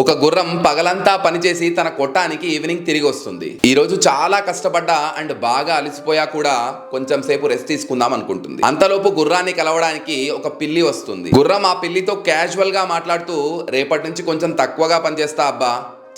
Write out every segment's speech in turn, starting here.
ఒక గుర్రం పగలంతా పనిచేసి తన కొట్టానికి ఈవినింగ్ తిరిగి వస్తుంది. ఈ రోజు చాలా కష్టపడ్డా అండ్ బాగా అలసిపోయా కూడా కొంచెం సేపు రెస్ట్ తీసుకుందాం అనుకుంటుంది. అంతలోపు గుర్రాన్ని కలవడానికి ఒక పిల్లి వస్తుంది. గుర్రం ఆ పిల్లితో క్యాజువల్గా మాట్లాడుతూ రేపటి నుంచి కొంచెం తక్కువగా పనిచేస్తా అబ్బా.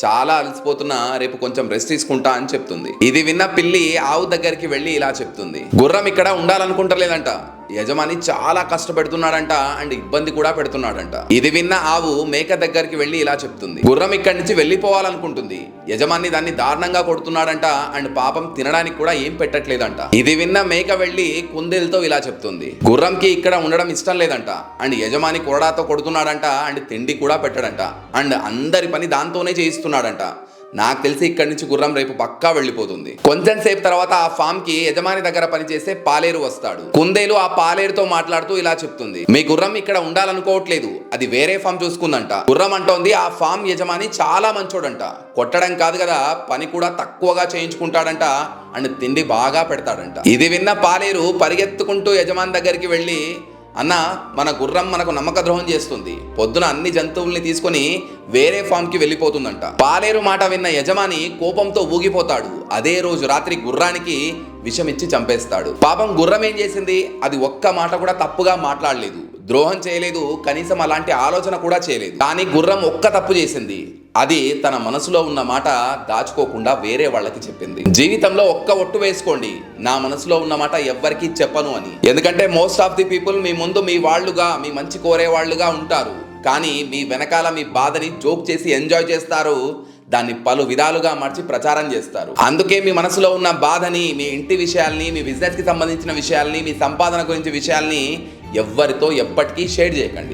చాలా అలసిపోతున్నా రేపు కొంచెం రెస్ట్ తీసుకుంటా అని చెప్తుంది. ఇది విన్న పిల్లి ఆవు దగ్గరికి వెళ్ళి ఇలా చెప్తుంది. గుర్రం ఇక్కడ ఉండాలనుకుంటలేదంట. యజమాని చాలా కష్టపెడుతున్నాడంట అండ్ ఇబ్బంది కూడా పెడుతున్నాడంట. ఇది విన్న ఆవు మేక దగ్గరికి వెళ్ళి ఇలా చెప్తుంది. గుర్రం ఇక్కడి నుంచి వెళ్ళిపోవాలనుకుంటుంది. యజమాని దాన్ని దారుణంగా కొడుతున్నాడంట అండ్ పాపం తినడానికి కూడా ఏం పెట్టట్లేదంట. ఇది విన్న మేక వెళ్ళి కుందేలతో ఇలా చెప్తుంది. గుర్రంకి ఇక్కడ ఉండడం ఇష్టం లేదంట. అండ్ యజమాని కొరడాతో కొడుతున్నాడంట అండ్ తిండి కూడా పెట్టడంట. అండ్ అందరి పని దాంతోనే చేయిస్తున్నాడంట. నాకు తెలిసి ఇక్కడి నుంచి గుర్రం రేపు పక్కా వెళ్ళిపోతుంది. కొంచెం సేపు తర్వాత ఆ ఫామ్కి యజమాని దగ్గర పనిచేసే పాలేరు వస్తాడు. కుందేలు ఆ పాలేరుతో మాట్లాడుతూ ఇలా చెప్తుంది. మీ గుర్రం ఇక్కడ ఉండాలనుకోవట్లేదు. అది వేరే ఫామ్ చూసుకుందంట. గుర్రం అంటోంది ఆ ఫామ్ యజమాని చాలా మంచోడంట. కొట్టడం కాదు కదా పని కూడా తక్కువగా చేయించుకుంటాడంట. అండ్ తిండి బాగా పెడతాడంట. ఇది విన్న పాలేరు పరిగెత్తుకుంటూ యజమాని దగ్గరికి వెళ్ళి అన్న మన గుర్రం మనకు నమ్మక ద్రోహం చేస్తుంది. పొద్దున అన్ని జంతువుల్ని తీసుకొని వేరే ఫామ్కి వెళ్ళిపోతుందంట. పాలేరు మాట విన్న యజమాని కోపంతో ఊగిపోతాడు. అదే రోజు రాత్రి గుర్రానికి విషమిచ్చి చంపేస్తాడు. పాపం గుర్రం ఏం చేసింది? అది ఒక్క మాట కూడా తప్పుగా మాట్లాడలేదు. ద్రోహం చేయలేదు. కనీసం అలాంటి ఆలోచన కూడా చేయలేదు. కానీ గుర్రం ఒక్క తప్పు చేసింది. అది తన మనసులో ఉన్న మాట దాచుకోకుండా వేరే వాళ్ళకి చెప్పింది. జీవితంలో ఒక్క ఒట్టు వేసుకోండి. నా మనసులో ఉన్న మాట ఎవ్వరికి చెప్పను అని. ఎందుకంటే మోస్ట్ ఆఫ్ ది పీపుల్ మీ ముందు మీ వాళ్ళుగా మీ మంచి కోరే వాళ్ళుగా ఉంటారు. కానీ మీ వెనకాల మీ బాధని జోక్ చేసి ఎంజాయ్ చేస్తారు. దాన్ని పలు విధాలుగా మార్చి ప్రచారం చేస్తారు. అందుకే మీ మనసులో ఉన్న బాధని మీ ఇంటి విషయాల్ని మీ బిజినెస్కి సంబంధించిన విషయాల్ని మీ సంపాదన గురించి విషయాల్ని ఎవ్వరితో ఎప్పటికీ షేర్ చేయకండి.